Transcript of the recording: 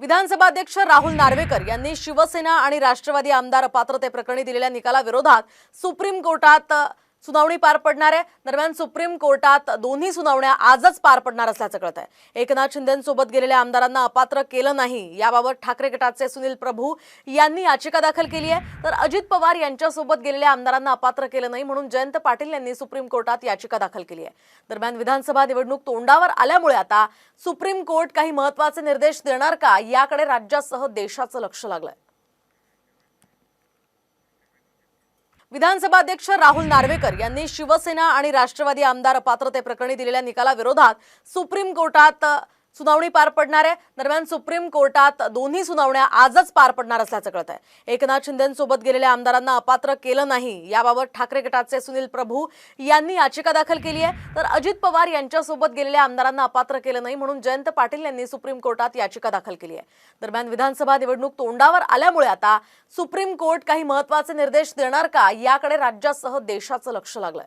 विधानसभा अध्यक्ष राहुल नार्वेकर यांनी शिवसेना आणि राष्ट्रवादी आमदार अपात्रतेप्रकरणी दिलेल्या निकालाविरोधात सुप्रीम कोर्टात सुनावणी पार पडणार आहे. दरम्यान सुप्रीम कोर्टात दोन्ही सुनावण्या आजच पार पडणार असल्याचं कळत आहे एकनाथ शिंदेसोबत गेलेल्या आमदारांना अपात्र केलं नाही. याबाबत ठाकरे गटाचे सुनील प्रभू यांनी याचिका दाखल केली आहे. तर अजित पवार यांच्यासोबत गेलेल्या आमदारांना अपात्र केलं नाही म्हणून जयंत पाटील यांनी सुप्रीम कोर्टात याचिका दाखल केली आहे. दरम्यान विधानसभा निवडणूक तोंडावर आल्यामुळे आता सुप्रीम कोर्ट काही महत्त्वाचे निर्देश देणार का? याकडे राज्यासह देशाचं लक्ष लागलंय. विधानसभा अध्यक्ष राहुल नार्वेकर यांनी शिवसेना आणि राष्ट्रवादी आमदार अपात्रतेप्रकरणी दिलेल्या निकालाविरोधात सुप्रीम कोर्टात सुनावणी पार पडणार आहे. दरम्यान सुप्रीम कोर्टात दोन्ही सुनावण्या आजच पार पडणार असल्याचं कळत आहे एकनाथ शिंदेसोबत गेलेल्या आमदारांना अपात्र केलं नाही. याबाबत ठाकरे गटाचे सुनील प्रभू यांनी याचिका दाखल केली आहे. तर अजित पवार यांच्यासोबत गेलेल्या आमदारांना अपात्र केलं नाही म्हणून जयंत पाटील यांनी सुप्रीम कोर्टात याचिका दाखल केली आहे. दरम्यान विधानसभा निवडणूक तोंडावर आल्यामुळे आता सुप्रीम कोर्ट काही महत्त्वाचे निर्देश देणार का? याकडे राज्यासह देशाचं लक्ष लागलंय.